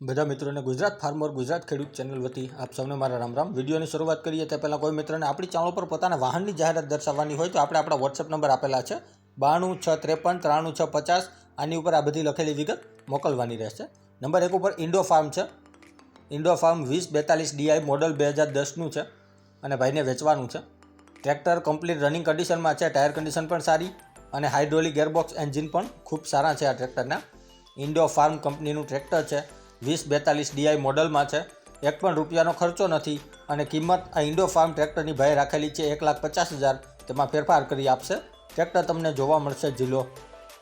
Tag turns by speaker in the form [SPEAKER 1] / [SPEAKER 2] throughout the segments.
[SPEAKER 1] બધા મિત્રોને ગુજરાત ફાર્મર ગુજરાત ખેડૂત ચેનલ વતી આપ સૌને મારા રામ રામ. વિડીયોની શરૂઆત કરીએ તે પહેલાં કોઈ મિત્રને આપણી ચેનલ પર પોતાના વાહનની જાહેરાત દર્શાવવાની હોય તો આપણે આપણા વોટ્સઅપ નંબર આપેલા છે. બાણું છ ત્રેપન ત્રાણું છ પચાસ. આની ઉપર આ બધી લખેલી વિગત મોકલવાની રહેશે. નંબર એક ઉપર ઇન્ડો ફાર્મ છે. ઇન્ડો ફાર્મ વીસ બેતાલીસ ડીઆઈ મોડલ બે હજાર દસનું છે અને ભાઈને વેચવાનું છે. ટ્રેક્ટર કમ્પ્લીટ રનિંગ કન્ડિશનમાં છે, ટાયર કન્ડિશન પણ સારી અને હાઇડ્રોલિક ગેરબોક્સ એન્જિન પણ ખૂબ સારા છે આ ટ્રેક્ટરના. ઇન્ડો ફાર્મ કંપનીનું ટ્રેક્ટર છે. વીસ બેતાલીસ ડીઆઈ મોડલમાં છે. એક પણ રૂપિયાનો ખર્ચો નથી અને કિંમત આ ઇન્ડો ફાર્મ ટ્રેક્ટરની ભાઈ રાખેલી છે એક લાખ પચાસ હજાર. તેમાં ફેરફાર કરી આપશે. ટ્રેક્ટર તમને જોવા મળશે જિલ્લો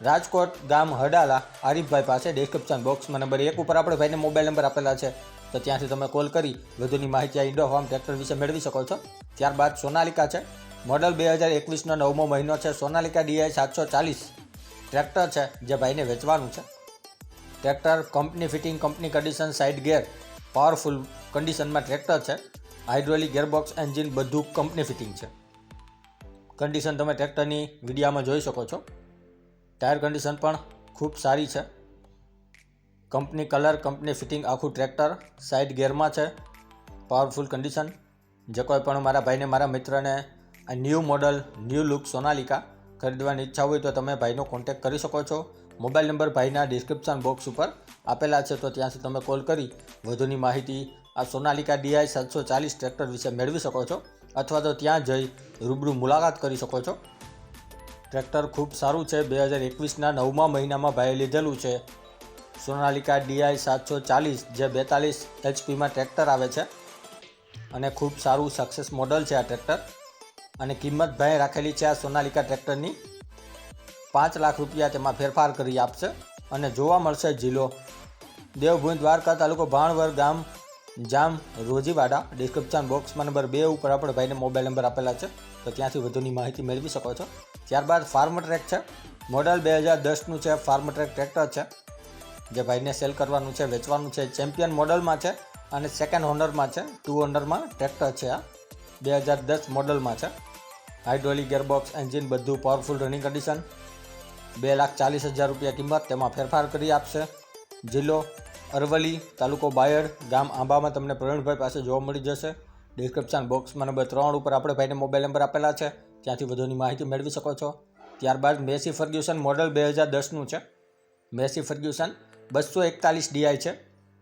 [SPEAKER 1] રાજકોટ, ગામ હડાલા. આરીફભાઈ પાસે ડિસ્ક્રિપ્શન બોક્સમાં નંબર એક ઉપર આપણે ભાઈને મોબાઈલ નંબર આપેલા છે. તો ત્યાંથી તમે કોલ કરી, વધુની માહિતી આ ઇન્ડો ફાર્મ ટ્રેક્ટર વિશે મેળવી શકો છો. ત્યારબાદ સોનાલિકા છે. મોડલ બે હજાર એકવીસનો નવમો મહિનો છે. સોનાલિકા ડીઆઈ સાતસો ચાલીસ ટ્રેક્ટર છે જે ભાઈને વેચવાનું છે. Tractor, company fitting, company condition side gear powerful કન્ડિશનમાં ટ્રેક્ટર છે. હાઇડ્રોલિક ગેરબોક્સ એન્જિન બધું કંપની ફિટિંગ છે. કન્ડિશન તમે ટ્રેક્ટરની વિડીયામાં જોઈ શકો છો. ટાયર કન્ડિશન પણ ખૂબ સારી છે. કંપની કલર કંપની ફિટિંગ આખું ટ્રેક્ટર સાઇડ ગેરમાં છે. પાવરફુલ કન્ડિશન જે કોઈ પણ મારા ભાઈને, મારા મિત્રને આ new model new look Sonalika ખરીદવાની ઈચ્છા હોય તો તમે ભાઈનો કોન્ટેક્ટ કરી શકો છો. મોબાઈલ નંબર ભાઈના ડિસ્ક્રિપ્શન બોક્સ ઉપર આપેલા છે, તો ત્યાંથી તમે કોલ કરી, વધુની માહિતી આ સોનાલિકા ડીઆઈ સાતસો ચાલીસ ટ્રેક્ટર વિશે મેળવી શકો છો, અથવા તો ત્યાં જઈ રૂબરૂ મુલાકાત કરી શકો છો. ટ્રેક્ટર ખૂબ સારું છે, બે હજાર એકવીસના નવમા મહિનામાં ભાઈએ લીધેલું છે. સોનાલિકા ડીઆઈ સાતસો ચાલીસ, જે બેતાલીસ એચપીમાં ટ્રેક્ટર આવે છે. અને ખૂબ સારું સક્સેસ મોડલ છે આ ટ્રેક્ટર અને કિંમત ભાઈ રાખેલી છે આ સોનાલિકા ટ્રેક્ટરની પાંચ લાખ રૂપિયા તેમાં ફેરફાર કરી આપશે અને જોવા મળશે જિલ્લો દેવભૂમિ દ્વારકા તાલુકો ભાણવર ગામ જામ રોજીવાડા. ડિસ્ક્રિપ્શન બોક્સમાં નંબર બે ઉપર આપણે ભાઈને મોબાઈલ નંબર આપેલા છે. તો ત્યાંથી વધુની માહિતી મેળવી શકો છો. ત્યારબાદ ફાર્મ ટ્રેક છે. મોડલ બે હજાર દસનું છે. ફાર્મ ટ્રેક ટ્રેક્ટર છે. જે ભાઈને સેલ કરવાનું છે, વેચવાનું છે. ચેમ્પિયન મોડલમાં છે અને સેકન્ડ ઓનરમાં છે. ટુ ઓનરમાં ટ્રેક્ટર છે આ. બે હજાર દસ મોડલમાં છે. હાઇડ્રોલિક ગેરબોક્સ એન્જિન બધું પાવરફુલ રનિંગ કન્ડિશન બે લાખ ચાલીસ હજાર રૂપિયા કિંમત તેમાં ફેરફાર કરી આપશે. જિલ્લો, અરવલ્લી, તાલુકો બાયડ, ગામ આંબામાં તમને પ્રવીણભાઈ પાસે જોવા મળી જશે. ડિસ્ક્રિપ્શન બોક્સમાં નંબર ત્રણ ઉપર આપણે ભાઈને મોબાઈલ નંબર આપેલા છે. ત્યાંથી વધુની માહિતી મેળવી શકો છો. ત્યારબાદ મેસી ફર્ગ્યુસન મોડલ બે હજાર દસનું છે. મેસી ફર્ગ્યુસન બસો એકતાલીસ ડીઆઈ છે.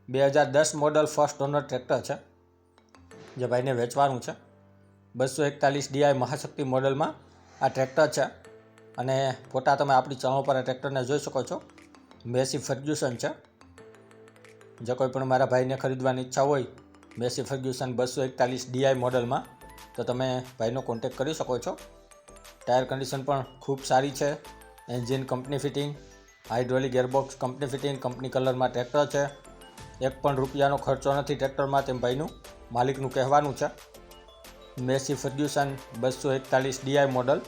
[SPEAKER 1] બે હજાર દસ મોડલ ફર્સ્ટ ઓનર ટ્રેક્ટર છે. જે ભાઈને વેચવાનું છે. બસો એકતાલીસ ડીઆઈ મહાશક્તિ મોડલમાં આ ટ્રેક્ટર છે. અને ફોટા તમે આપણી ચેનલ પર આ ટ્રેક્ટરને જોઈ શકો છો. મેસી ફર્ગ્યુસન છે. જે કોઈ પણ મારા ભાઈને ખરીદવાની ઈચ્છા હોય, મેસી ફર્ગ્યુસન બસો એકતાલીસ ડીઆઈ મોડલમાં, તો તમે ભાઈનો કોન્ટેક કરી શકો છો. ટાયર કન્ડિશન પણ ખૂબ સારી છે. Engine company fitting hydraulic gearbox company fitting company કલરમાં ટ્રેક્ટર છે. એક પણ રૂપિયાનો ખર્ચો નથી ટ્રેક્ટરમાં તેમ ભાઈનું, માલિકનું કહેવાનું છે. મેસી ફર્ગ્યુસન બસો એકતાલીસ ડીઆઈ મોડલ.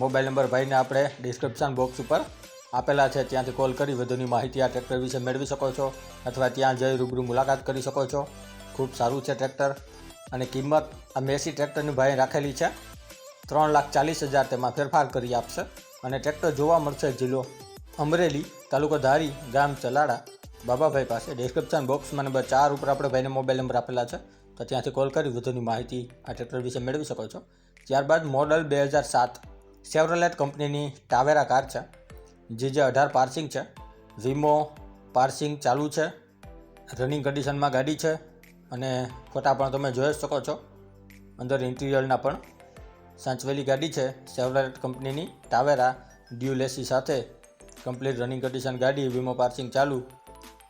[SPEAKER 1] મોબાઈલ નંબર ભાઈને આપણે ડિસ્ક્રિપ્શન બોક્સ ઉપર આપેલા છે. ત્યાંથી કોલ કરી વધુની માહિતી આ ટ્રેક્ટર વિશે મેળવી શકો છો અથવા ત્યાં જઈ રૂબરૂ મુલાકાત કરી શકો છો. ખૂબ સારું છે ટ્રેક્ટર અને કિંમત આ મેસી ટ્રેક્ટરની ભાઈ રાખેલી છે. ત્રણ લાખ ચાલીસ હજાર તેમાં ફેરફાર કરી આપશે અને ટ્રેક્ટર જોવા મળશે જિલ્લો અમરેલી, તાલુકો ધારી, ગામ ચલાડા બાબાભાઈ પાસે ડિસ્ક્રિપ્શન બોક્સમાં નંબર ચાર ઉપર આપણે ભાઈને મોબાઈલ નંબર આપેલા છે. તો ત્યાંથી કોલ કરી વધુની માહિતી આ ટ્રેક્ટર વિશે મેળવી શકો છો. ત્યારબાદ મોડલ બે હજાર સાત સેવરલેટ કંપનીની ટાવેરા કાર છે, જે જે અઢાર પાર્સિંગ છે વીમો પાર્સિંગ ચાલુ છે રનિંગ કન્ડિશનમાં ગાડી છે અને ફોટા પણ તમે જોઈ શકો છો. અંદર ઇન્ટિરિયરના પણ સાંચવેલી ગાડી છે સેવરલેટ કંપનીની ટાવેરા ડ્યુલ એસી સાથે કમ્પ્લીટ રનિંગ કન્ડિશન ગાડી વીમો પાર્સિંગ ચાલુ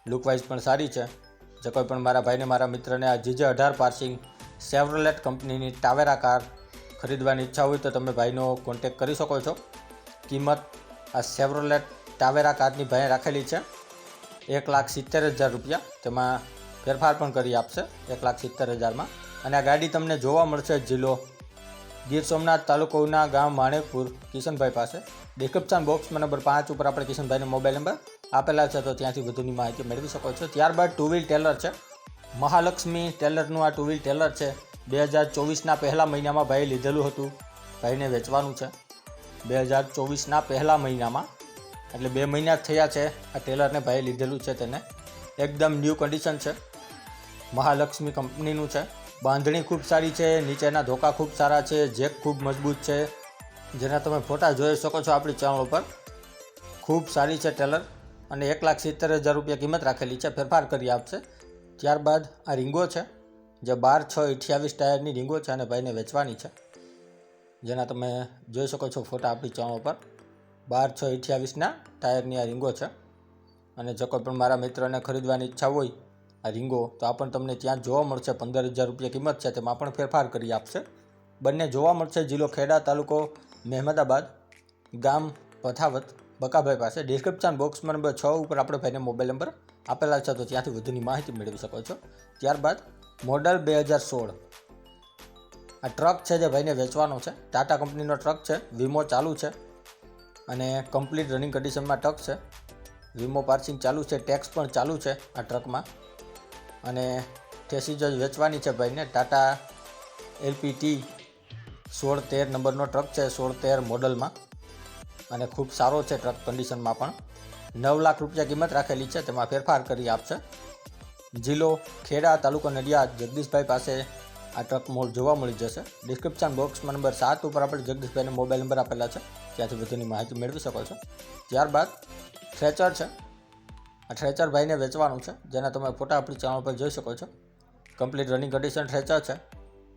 [SPEAKER 1] લુકવાઇઝ પણ સારી છે. જે કોઈ પણ મારા ભાઈને, મારા મિત્રને આ જીજે અઢાર પાર્સિંગ સેવરલેટ કંપનીની ટાવેરા કાર ખરીદવાની ઈચ્છા હોય તો તમે ભાઈનો કોન્ટેક કરી શકો છો. કિંમત આ સેવરોલેટ ટાવેરા કારની ભાઈ રાખેલી છે. એક લાખ સિત્તેર હજાર રૂપિયા. તેમાં ફેરફાર પણ કરી આપશે એક લાખ સિત્તેર હજારમાં. અને આ ગાડી તમને જોવા મળશે જિલ્લો ગીર સોમનાથ તાલુકોના ગામ માણેકપુર કિશનભાઈ પાસે. ડિસ્ક્રિપ્શન બોક્સમાં નંબર પાંચ ઉપર આપણે કિશનભાઈનો મોબાઈલ નંબર આપેલા છે, તો ત્યાંથી વધુની માહિતી મેળવી શકો છો. ત્યારબાદ ટુ વ્હીલ ટેલર છે. મહાલક્ષ્મી ટેલરનું આ ટુ વ્હીલ ટેલર છે. બે હજાર ચોવીસના પહેલા મહિનામાં ભાઈએ લીધેલું હતું. ભાઈને વેચવાનું છે. બે હજાર ચોવીસના પહેલા મહિનામાં, એટલે બે મહિના થયા છે, આ ટેલરને ભાઈએ લીધેલું છે તેને. એકદમ ન્યૂ કન્ડિશન છે. મહાલક્ષ્મી કંપનીનું છે. બાંધણી ખૂબ સારી છે, નીચેના ધોકા ખૂબ સારા છે, જેક ખૂબ મજબૂત છે. જેના તમે ફોટા જોઈ શકો છો આપણી ચેનલ ઉપર. ખૂબ સારી છે ટેલર અને એક લાખ સિત્તેર હજાર રૂપિયા કિંમત રાખેલી છે. ફેરફાર કરી આપશે. ત્યારબાદ આ રીંગો છે. જે બાર છ અઠ્યાવીસ ટાયરની રીંગો છે અને ભાઈને વેચવાની છે. જેના તમે જોઈ શકો છો ફોટા આપણી ચણો પર બાર છ અઠ્યાવીસના ટાયરની આ રીંગો છે. અને જો કોઈ પણ મારા મિત્રને ખરીદવાની ઈચ્છા હોય આ રીંગો, તો આ પણ તમને ત્યાં જોવા મળશે. પંદર હજાર રૂપિયા કિંમત છે, તેમાં પણ ફેરફાર કરી આપશે. બંને જોવા મળશે. જિલ્લો ખેડા તાલુકો મહેમદાબાદ ગામ પથાવત, બકાભાઈ પાસે. ડિસ્ક્રિપ્શન બોક્સમાં નંબર છ ઉપર આપણે ભાઈને મોબાઈલ નંબર આપેલા છે, તો ત્યાંથી વધુની માહિતી મેળવી શકો છો. ત્યારબાદ મોડલ બે હજાર સોળ. આ ટ્રક છે જે ભાઈને વેચવાનો છે. ટાટા કંપનીનો ટ્રક છે. વીમો ચાલુ છે. અને કમ્પ્લીટ રનિંગ કન્ડિશનમાં ટ્રક છે. વીમો પાર્સિંગ ચાલુ છે. ટેક્સ પણ ચાલુ છે આ ટ્રકમાં. અને ઠેસી જ વેચવાની છે ભાઈને. ટાટા એલપીટી સોળ તેર નંબરનો ટ્રક છે. સોળ તેર મોડલમાં. અને ખૂબ સારો છે ટ્રક કન્ડિશનમાં પણ. નવ લાખ રૂપિયા કિંમત રાખેલી છે. તેમાં ફેરફાર કરી આપશે. જિલ્લો ખેડા તાલુકો નડિયાદ જગદીશભાઈ પાસે આ ટ્રક મોલ જોવા મળી જશે. ડિસ્ક્રિપ્શન બોક્સમાં નંબર સાત ઉપર આપણે જગદીશભાઈને મોબાઈલ નંબર આપેલા છે. ત્યાંથી વધુની માહિતી મેળવી શકો છો. ત્યારબાદ થ્રેચર છે. આ થ્રેચર ભાઈને વેચવાનું છે. જેના તમે ફોટા આપણી ચેનલ પર જોઈ શકો છો. કમ્પ્લીટ રનિંગ કન્ડિશન થ્રેચર છે.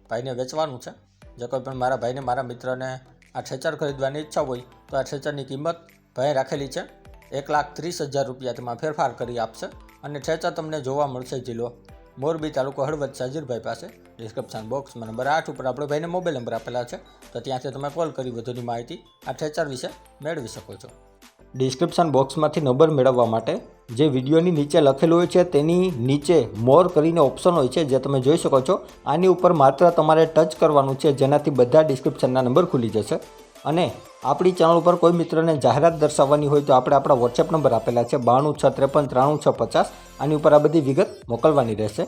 [SPEAKER 1] ભાઈને વેચવાનું છે. જો કોઈ પણ મારા ભાઈને, મારા મિત્રને આ થ્રેચર ખરીદવાની ઈચ્છા હોય, તો આ થ્રેચરની કિંમત ભાઈ રાખેલી છે. એક લાખ ત્રીસ હજાર રૂપિયા તેમાં ફેરફાર કરી આપશે. અને ઠેચા તમને જોવા મળશે જિલ્લો. મોરબી તાલુકો હળવદ સાજીરભાઈ પાસે. ડિસ્ક્રિપ્શન બોક્સમાં નંબર આઠ ઉપર આપણે ભાઈને મોબાઈલ નંબર આપેલા છે. તો ત્યાંથી તમે કોલ કરી વધુની માહિતી આ ઠેચાર વિશે મેળવી શકો છો. ડિસ્ક્રિપ્શન બોક્સમાંથી નંબર મેળવવા માટે જે વિડીયોની નીચે લખેલું હોય છે તેની નીચે મોર કરીને ઓપ્શન હોય છે જે તમે જોઈ શકો છો. આની ઉપર માત્ર તમારે ટચ કરવાનું છે જેનાથી બધા ડિસ્ક્રિપ્શનના નંબર ખુલી જશે. અને આપણી ચેનલ ઉપર કોઈ મિત્રને જાહેરાત દર્શાવવાની હોય તો આપણે આપણા વોટ્સએપ નંબર આપેલા છે બાણું છ ત્રેપન ત્રાણું છ પચાસ. આની ઉપર આ બધી વિગત મોકલવાની રહેશે.